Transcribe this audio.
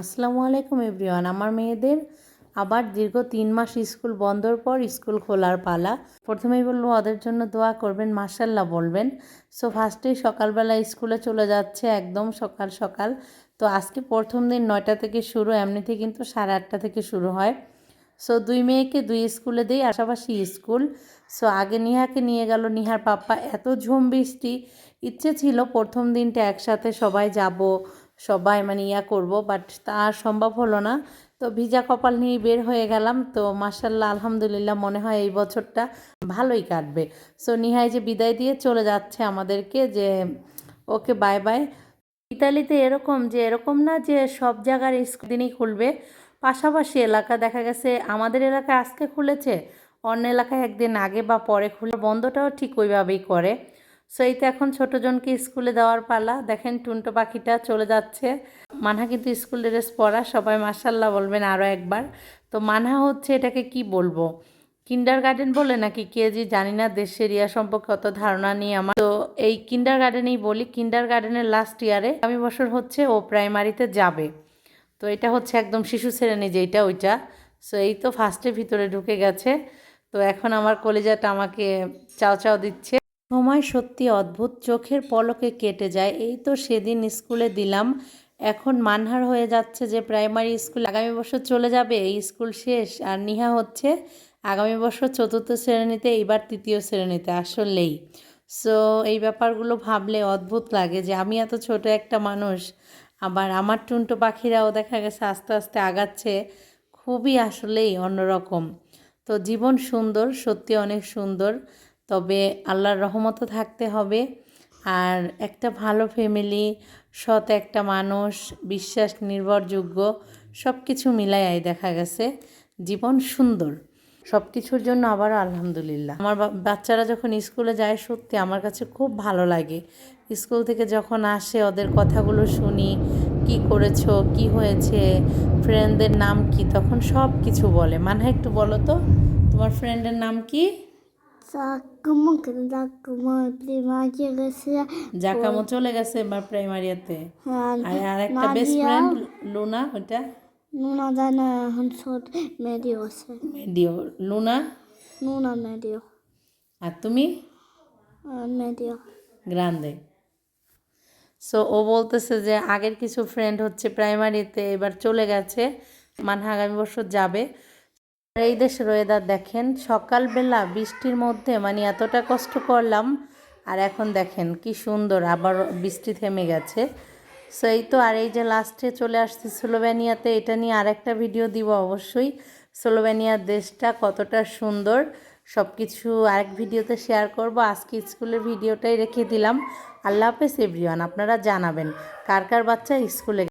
আসসালামু আলাইকুম এভরিওয়ান, আমার মেয়েদের আবার দীর্ঘ তিন মাস স্কুল বন্ধর পর স্কুল খোলার পালা। প্রথমেই বলব, ওদের জন্য দোয়া করবেন মাসাল্লাহ বলবেন। সো ফার্স্টেই সকালবেলা স্কুলে চলে যাচ্ছে একদম সকাল সকাল। তো আজকে প্রথম দিন নয়টা থেকে শুরু এমনিতে কিন্তু সাড়ে আটটা থেকে শুরু হয়। সো দুই মেয়েকে দুই স্কুলে দিই আশাপাশি স্কুল। সো আগে নিহাকে নিয়ে গেল, নিহার পাপ্পা। এত ঝুম বৃষ্টি, ইচ্ছে ছিল প্রথম দিনটা একসাথে সবাই যাব। সবাই মানে ইয়া করব বাট তা আর সম্ভব হলো না। তো ভিজা কপাল নিয়ে বের হয়ে গেলাম। তো মার্শাল্লাহ আলহামদুলিল্লাহ মনে হয় এই বছরটা ভালোই কাটবে। সো নিহাই যে বিদায় দিয়ে চলে যাচ্ছে আমাদেরকে যে ওকে বাই বাই ইতালিতে এরকম যে, এরকম না যে সব জায়গার দিনই খুলবে। পাশাপাশি এলাকা দেখা গেছে, আমাদের এলাকায় আজকে খুলেছে। অন্য এলাকায় একদিন আগে বা পরে খুলে বন্ধটাও ঠিক ওইভাবেই করে। সো এই তো এখন ছোটো জনকে স্কুলে দেওয়ার পালা। দেখেন টুনটো পাখিটা চলে যাচ্ছে। মানহা কিন্তু স্কুল ড্রেস পরা, সবাই মাসাল্লাহ বলবেন আরও একবার। তো মানহা হচ্ছে এটাকে কি বলব? কিন্ডার গার্ডেন বলে নাকি? কেজি জানি না, দেশের ইয়া সম্পর্কে অত ধারণা নেই আমার। তো এই কিন্ডার গার্ডেনেই বলি কিন্ডার গার্ডেনের লাস্ট ইয়ারে আগামী বছর হচ্ছে ও প্রাইমারিতে যাবে। তো এটা হচ্ছে একদম শিশু শ্রেণি যেইটা ওইটা। সো এই তো ফার্স্টে ভিতরে ঢুকে গেছে। তো এখন আমার কলেজাটা আমাকে চাও চাও দিচ্ছে। সময় সত্যি অদ্ভুত চোখের পলকে কেটে যায়। এই তো সেদিন স্কুলে দিলাম। এখন মানহার হয়ে যাচ্ছে যে প্রাইমারি স্কুল আগামী বছর চলে যাবে, এই স্কুল শেষ। আর নিহা হচ্ছে আগামী বছর চতুর্থ শ্রেণীতে, এইবার তৃতীয় শ্রেণীতে, আসলেই। সো এই ব্যাপারগুলো ভাবলে অদ্ভুত লাগে যে আমি এত ছোট একটা মানুষ, আবার আমার টুনটো পাখিরাও দেখা গেছে আস্তে আস্তে আগাচ্ছে। খুবই আসলেই অন্যরকম। তো জীবন সুন্দর, সত্যি অনেক সুন্দর। তবে আল্লাহর রহমতও থাকতে হবে। আর একটা ভালো ফ্যামিলি সৎ একটা মানুষ, বিশ্বাস, নির্ভরযোগ্য সব কিছু মিলাই দেখা গেছে। জীবন সুন্দর। সব কিছুর জন্য আবারও আলহামদুলিল্লাহ। আমার বাচ্চারা যখন স্কুলে যায়, সত্যি আমার কাছে খুব ভালো লাগে। স্কুল থেকে যখন আসে, ওদের কথাগুলো শুনি, কি করেছ, কি হয়েছে ফ্রেন্ডদের নাম কি, তখন সব কিছু বলে। মানে একটু বলো তো, তোমার ফ্রেন্ডের নাম কি? Che Giacomo prima che sia জাকামো চলে গেছে এবার প্রাইমারিয়াতে আর আর আর একটা বেস্ট ফ্রেন্ড লুনা ওইটা? Nuna deine Hundsot medio আছে। মেডিও লুনা? Nuna medio আর তুমি? medio Grande. সো ও বলতেছে যে আগের কিছু ফ্রেন্ড হচ্ছে প্রাইমারিতে এবার চলে গেছে। মানহা আগামী বছর যাবে। এই দেশের ওয়েদার দেখেন, সকালবেলা বৃষ্টির মধ্যে মানে এতটা কষ্ট করলাম, আর এখন দেখেন কি সুন্দর আবার বৃষ্টি থেমে গেছে। সো এই তো, আর এই যে লাস্টে চলে আসছে স্লোভেনিয়াতে এটা নিয়ে আরেকটা ভিডিও দিব অবশ্যই। স্লোভেনিয়ার দেশটা কতটা সুন্দর সব কিছু আরেক ভিডিওতে শেয়ার করব। আজকে স্কুলের ভিডিওটাই রেখে দিলাম। আল্লাহ হাফেজ এভরিওয়ান আপনারা জানাবেন কার কার বাচ্চা স্কুলে